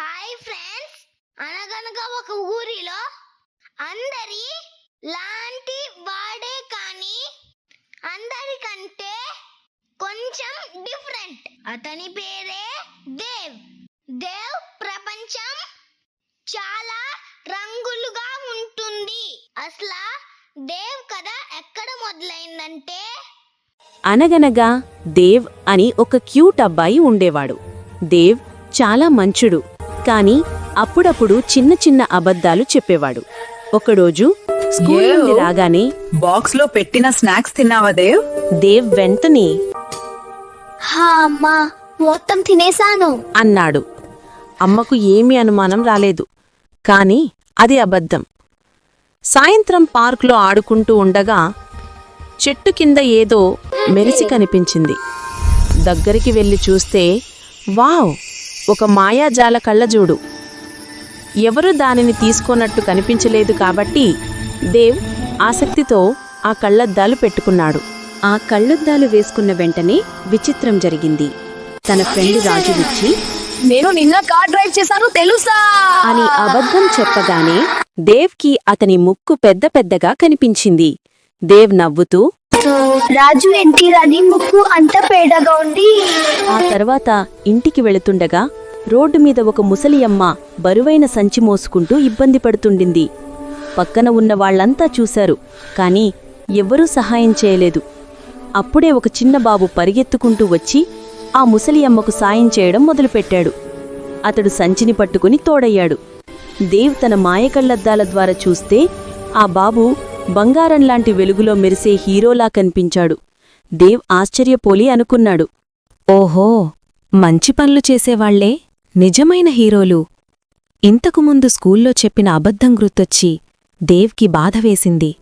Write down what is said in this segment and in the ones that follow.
Hi friends. అనగనగా ఒక ఊరిలో అందరి లాంటి వాడే కానీ అందరికంటే కొంచెం డిఫరెంట్ అతని పేరే దేవ్. దేవ్ ప్రపంచం చాలా రంగులుగా ఉంటుంది. అసలు దేవ్ కథ ఎక్కడ మొదలైందంటే అనగనగా దేవ్ అని ఒక క్యూట్ అబ్బాయి ఉండేవాడు. దేవ్ చాలా మంచుడు. కాని అప్పుడప్పుడు చిన్న చిన్న అబద్ధాలు చెప్పేవాడు. ఒకరోజు స్కూల్. నుండి రాగానే బాక్స్లో పెట్టిన స్నాక్స్ తిన్నావా దేవ్? దేవ్ వెంటనే హా అమ్మా మొత్తం తినేసాను అన్నాడు. అమ్మకు ఏమీ అనుమానం రాలేదు. కాని అది అబద్ధం. సాయంత్రం పార్కులో ఆడుకుంటూ ఉండగా చెట్టు కింద ఏదో మెరిసి కనిపించింది. దగ్గరికి వెళ్ళి చూస్తే వావ్ ఒక మాయాజాల కళ్ళజోడు ఎవరూ దానిని తీసుకొన్నట్టు కనిపించలేదు కాబట్టి దేవ్ ఆసక్తితో ఆ కళ్ళద్దాలు పెట్టుకున్నాడు. ఆ కళ్ళద్దాలు వేసుకున్న వెంటనే విచిత్రం జరిగింది. తన ఫ్రెండ్ రాజు వచ్చి నేను నిన్న కార్ డ్రైవ్ చేశాను తెలుసా? అని అబద్ధం చెప్పగానే దేవ్కి అతని ముక్కు పెద్ద పెద్దగా కనిపించింది. దేవ్ నవ్వుతూ రాజు ఎన్టీ రాని ముక్కు అంత పేడగా ఉండి ఆ తర్వాత ఇంటికి వెళుతుండగా రోడ్డు మీద ఒక ముసలియమ్మ బరువైన సంచి మోసుకుంటూ ఇబ్బంది పడుతుండింది. పక్కన ఉన్న వాళ్ళంతా చూశారు కాని ఎవ్వరూ సహాయం చేయలేదు. అప్పుడే ఒక చిన్న బాబు పరిగెత్తుకుంటూ వచ్చి ఆ ముసలియమ్మకు సాయం చేయడం మొదలుపెట్టాడు. అతడు సంచిని పట్టుకుని తోడయ్యాడు. దేవ్ తన మాయకళ్ళద్దాల ద్వారా చూస్తే ఆ బాబు బంగారం లాంటి వెలుగులో మెరిసే హీరోలా కనిపించాడు. దేవ్ ఆశ్చర్యపోలి అనుకున్నాడు. ఓహో మంచి పనులు చేసేవాళ్ళే నిజమైన హీరోలు. ఇంతకుముందు స్కూల్లో చెప్పిన అబద్ధం గుర్తొచ్చి దేవ్కి బాధ వేసింది.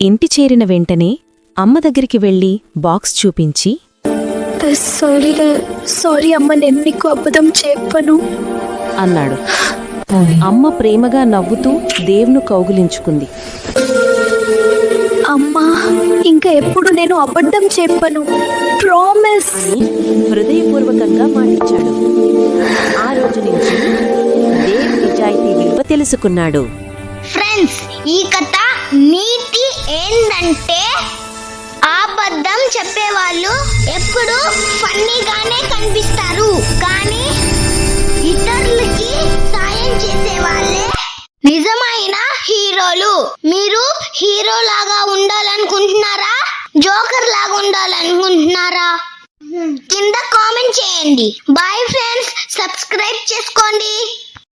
ఇంటి చేరిన వెంటనే అమ్మ దగ్గరికి వెళ్ళి బాక్స్ చూపించి సారీ సారీ అమ్మ నేను నీకు అబద్ధం చెప్పను. అన్నాడు. అమ్మ ప్రేమగా నవ్వుతూ దేవ్ను కౌగిలించుకుంది. అమ్మా ఇంకా ఎప్పుడు నేను అబద్ధం చెప్పను. ప్రామిస్ హృదయపూర్వకంగా మాటిచ్చాడు. ఆ రోజు నుంచి దేవ్ నిజాయితీ విలువ తెలుసుకున్నాడు. ఫ్రెండ్స్ ఈ కథ నీతి ఏందంటే అబద్ధం చెప్పేవాళ్ళు ఎప్పుడు ఫన్నీగానే కనిపిస్తారు. కానీ మీరు హీరో లాగా ఉండాలనుకుంటున్నారా? జోకర్ లాగా ఉండాలనుకుంటున్నారా? కింద కామెంట్ చేయండి. బాయ్ ఫ్రెండ్స్ సబ్స్క్రైబ్ చేసుకోండి.